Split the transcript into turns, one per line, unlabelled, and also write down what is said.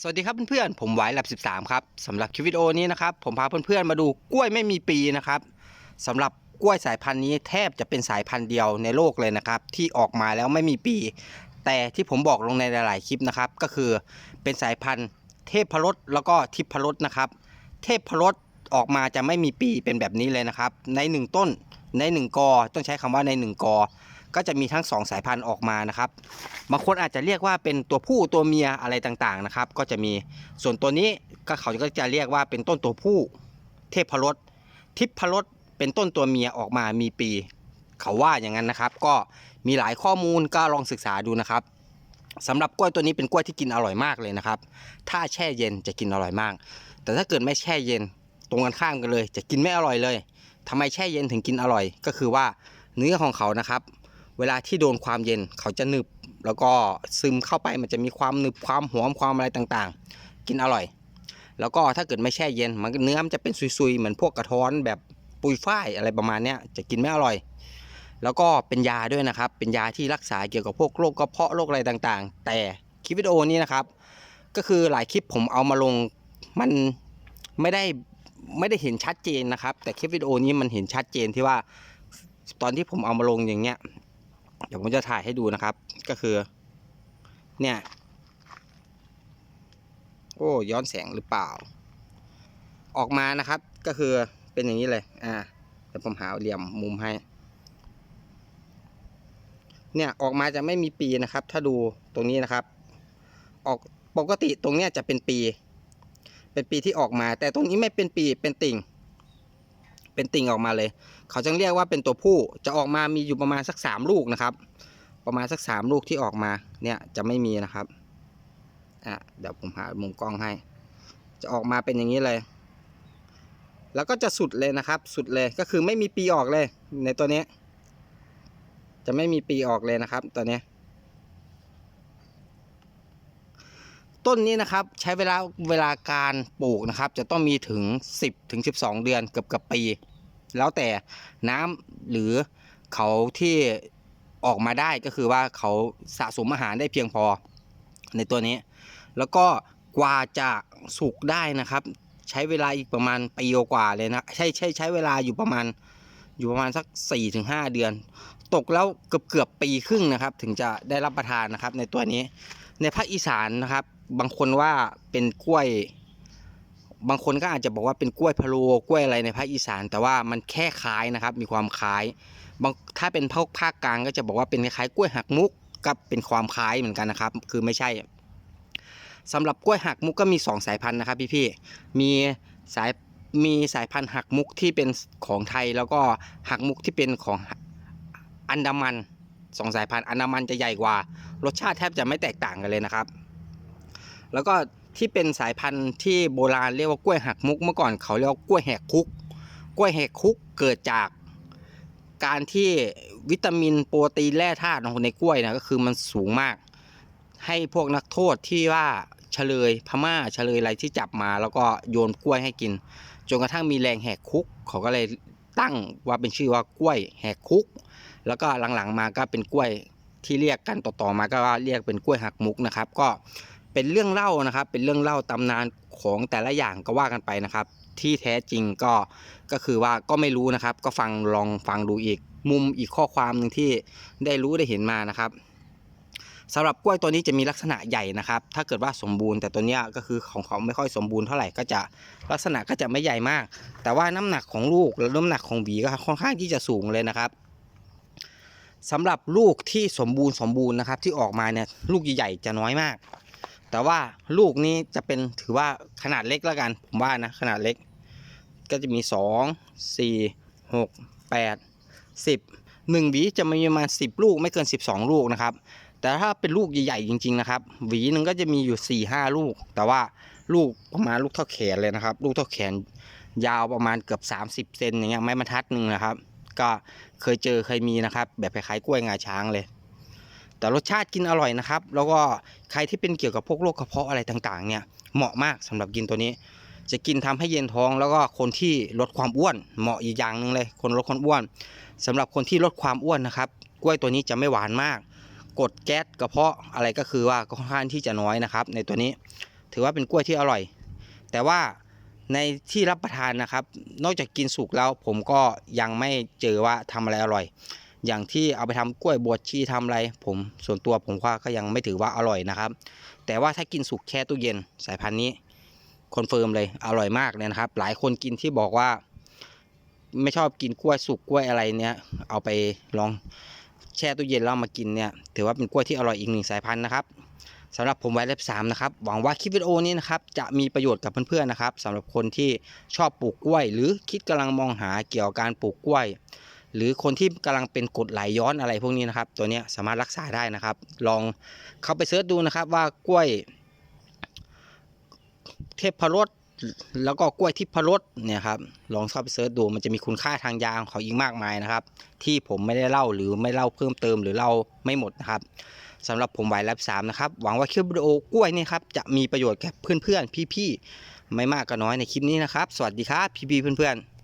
สวัสดีครับเพื่อนๆ ผมไวแลบ13 ครับสำหรับคลิปวิดีโอนี้นะครับ ผมพาเพื่อนๆ มาดูกล้วยไม่มีปีนะครับสำหรับกล้วยสายพันธุ์นี้แทบจะเป็นสายพันธุ์เดียวในโลกเลยนะครับ ที่ออกมาแล้วไม่มีปี แต่ที่ผมบอกลงในหลายๆคลิปนะครับ ก็คือเป็นสายพันธุ์เทพพรสแล้วก็ทิพพรสนะครับ เทพพรสออกมาจะไม่มีปีเป็นแบบนี้เลยนะครับ ในหนึ่งต้นในหนึ่งกอต้องใช้คำว่าในหนึ่งกอ ก็จะมีทั้งสองสายพันธุ์ออกมานะครับบางคนอาจจะเรียกว่าเป็นตัวผู้ตัวเมียอะไรต่างๆนะครับ ก็จะมีส่วนตัวนี้ก็เขาก็จะเรียกว่าเป็นต้นตัวผู้ เทพรสทิพรสเป็นต้นตัวเมียออกมามีปี เขาว่าอย่างนั้นนะครับ ก็มีหลายข้อมูลก็ลองศึกษาดูนะครับสำหรับกล้วยตัวนี้เป็นกล้วยที่กินอร่อยมากเลยนะครับ ถ้าแช่เย็นจะกินอร่อยมาก แต่ถ้าเกิดไม่แช่เย็นตรงกันข้ามกันเลย จะกินไม่อร่อยเลยทำไมแช่เย็นถึงกินอร่อย ก็คือว่าเนื้อของเขานะครับ เวลาที่โดนความเย็นเขาจะหนึบ แล้วก็ซึมเข้าไปมันจะมีความหนึบความหอมความอะไรต่างๆ กินอร่อย แล้วก็ถ้าเกิดไม่แช่เย็นมันเนื้อมันจะเป็นซุยๆ เหมือนพวกกระท้อนแบบปุยฝ้ายอะไรประมาณเนี้ยจะกินไม่อร่อย แล้วก็เป็นยาด้วยนะครับ เป็นยาที่รักษาเกี่ยวกับพวกโรคกระเพาะโรคอะไรต่างๆ แต่คลิปวิดีโอนี้นะครับ ก็คือหลายคลิปผมเอามาลงมันไม่ได้ไม่ได้เห็นชัดเจนนะครับ แต่คลิปวิดีโอนี้มันเห็นชัดเจนที่ว่าตอนที่ผมเอามาลงอย่างเงี้ย เดี๋ยวผมจะถ่ายให้ดูนะครับ ก็คือ เนี่ย โอ้ย้อนแสงหรือเปล่า ออกมานะครับ ก็คือเป็นอย่างนี้เลย อ่าเดี๋ยวผมหาเหลี่ยมมุมให้ เนี่ยออกมาจะไม่มีปีนะครับ ถ้าดูตรงนี้นะครับ ออกปกติตรงเนี้ยจะเป็นปี เป็นปีที่ออกมา แต่ตรงนี้ไม่เป็นปีเป็นติ่ง เป็นติ่งออกมาเลย เขาจึงเรียกว่าเป็นตัวผู้จะออกมามีอยู่ประมาณสักสามลูกนะครับ ประมาณสักสามลูกที่ออกมาเนี่ยจะไม่มีนะครับอะเดี๋ยวผมหามุมกล้องให้ จะออกมาเป็นอย่างนี้เลย แล้วก็จะสุดเลยนะครับ สุดเลยก็คือไม่มีปีออกเลยในตัวนี้ จะไม่มีปีออกเลยนะครับตัวนี้ ต้นนี้นะครับใช้เวลาเวลาการปลูกนะครับ จะต้องมีถึง 10ถึง12 เดือนเกือบกับปี แล้วแต่น้ำหรือเขาที่ออกมาได้ก็คือว่าเขาสะสมอาหารได้เพียงพอในตัวนี้ แล้วก็กว่าจะสุกได้นะครับ ใช้เวลาอีกประมาณปีกว่าเลยนะใช่ใช่ใช้เวลาอยู่ประมาณอยู่ประมาณสัก 4-5 เดือน ตกแล้วเกือบเกือบปีครึ่งนะครับ ถึงจะได้รับประทานนะครับในตัวนี้ในภาคอีสานนะครับ บางคนว่าเป็นกล้วย บางคนก็อาจจะบอกว่าเป็นกล้วยพะโลกล้วยอะไรในภาคอีสาน แต่ว่ามันแค่คล้ายนะครับ มีความคล้ายบางถ้าเป็นภาคภาคกลางก็จะบอกว่าเป็นคล้ายกล้วยหักมุกกับเป็นความคล้ายเหมือนกันนะครับ คือไม่ใช่สำหรับกล้วยหักมุกก็มี 2 สายพันธุ์นะครับพี่ๆมีสายมีสายพันธุ์หักมุกที่เป็นของไทยแล้วก็หักมุกที่เป็นของอันดามันสองสายพันธุ์อันดามันจะใหญ่กว่า รสชาติแทบจะไม่แตกต่างกันเลยนะครับ แล้วก็ที่เป็นสายพันธุ์ที่โบราณเรียกว่ากล้วยหักมุกเมื่อก่อนเขาเรียกว่ากล้วยแหกคุก กล้วยแหกคุกเกิดจากการที่วิตามินโปรตีนแร่ธาตุของในกล้วยนะก็คือมันสูงมาก ให้พวกนักโทษที่ว่าเฉลยพม่าเฉลยอะไรที่จับมา แล้วก็โยนกล้วยให้กินจนกระทั่งมีแรงแหกคุก เขาก็เลยตั้งว่าเป็นชื่อว่ากล้วยแหกคุก แล้วก็หลังๆมาก็เป็นกล้วยที่เรียกกันต่อๆมาก็ว่าเรียกเป็นกล้วยหักมุกนะครับ ก็ เป็นเรื่องเล่านะครับ เป็นเรื่องเล่าตำนานของแต่ละอย่างก็ว่ากันไปนะครับ ที่แท้จริงก็ก็คือว่าก็ไม่รู้นะครับ ก็ฟังลองฟังดูอีกมุมอีกข้อความหนึ่งที่ได้รู้ได้เห็นมานะครับสำหรับกล้วยตัวนี้จะมีลักษณะใหญ่นะครับ ถ้าเกิดว่าสมบูรณ์แต่ตัวเนี้ยก็คือของเขาไม่ค่อยสมบูรณ์เท่าไหร่ก็จะลักษณะก็จะไม่ใหญ่มาก แต่ว่าน้ำหนักของลูกและน้ำหนักของหวีก็ค่อนข้างที่จะสูงเลยนะครับสำหรับลูกที่สมบูรณ์สมบูรณ์นะครับ ที่ออกมาเนี่ยลูกใหญ่ๆจะน้อยมาก แต่ว่าลูกนี้จะเป็นถือว่าขนาดเล็กแล้วกัน ผมว่านะขนาดเล็ก ก็จะมี 2 4 6 8 10 1หวีจะมีประมาณ 10 ลูกไม่เกิน 12 ลูกนะครับ แต่ถ้าเป็นลูกใหญ่ๆจริง ๆ นะครับ หวีหนึ่งก็จะมีอยู่ 4 5 ลูก แต่ว่าลูกประมาณลูกเท่าแขนเลยนะครับ ลูกเท่าแขนยาวประมาณเกือบ 30 เซนอย่างเงี้ยไม้บรรทัดหนึ่งนะครับ ก็เคยเจอเคยมีนะครับ แบบคล้ายๆกล้วยงาช้างเลย แต่รสชาติกินอร่อยนะครับ แล้วก็ใครที่เป็นเกี่ยวกับพวกโรคกระเพาะอะไรต่างๆ เนี่ยเหมาะมากสำหรับกินตัวนี้ จะกินทำให้เย็นท้อง แล้วก็คนที่ลดความอ้วน เหมาะอีกอย่างหนึ่งเลย คนลดความอ้วนสำหรับคนที่ลดความอ้วนนะครับ กล้วยตัวนี้จะไม่หวานมาก กดแก๊สกระเพาะอะไรก็คือว่าค่อนข้างที่จะน้อยนะครับ ในตัวนี้ถือว่าเป็นกล้วยที่อร่อย แต่ว่าในที่รับประทานนะครับ นอกจากกินสุกแล้วผมก็ยังไม่เจอว่าทำอะไรอร่อย อย่างที่เอาไปทำกล้วยบวชชีทำอะไร ผมส่วนตัวผมว่าก็ยังไม่ถือว่าอร่อยนะครับ แต่ว่าถ้ากินสุกแช่ตู้เย็นสายพันธุ์นี้คอนเฟิร์มเลยอร่อยมากเลยนะครับ หลายคนกินที่บอกว่า ไม่ชอบกินกล้วยสุกกล้วยอะไรเนี้ยเอาไปลองแช่ตู้เย็นแล้วเอามากินเนี่ยถือว่าเป็นกล้วยที่อร่อยอีกหนึ่งสายพันธุ์นะครับสำหรับผมไว้เล็บสามนะครับ หวังว่าคลิปวิดีโอนี้นะครับจะมีประโยชน์กับเพื่อนๆนะครับสำหรับคนที่ชอบปลูกกล้วย หรือคิดกำลังมองหาเกี่ยวกับการปลูกกล้วย หรือคนที่กำลังเป็นกดไหลย้อนอะไรพวกนี้นะครับ ตัวนี้สามารถรักษาได้นะครับ ลองเข้าไปเสิร์ชดูนะครับว่ากล้วย เทพพรสแล้วก็กล้วยทิพรสเนี่ยครับลองเข้าไปเสิร์ชดูมันจะมีคุณค่าทางยาของเขาอีกมากมายนะครับ ที่ผมไม่ได้เล่าหรือไม่เล่าเพิ่มเติมหรือเล่าไม่หมดนะครับสำหรับผมไวแลบสามนะครับ หวังว่าคลิปวิดีโอกล้วยนี่ครับจะมีประโยชน์แก่เพื่อนๆ พี่ๆ ไม่มากก็น้อยในคลิปนี้นะครับ สวัสดีครับ พี่ๆ เพื่อนๆ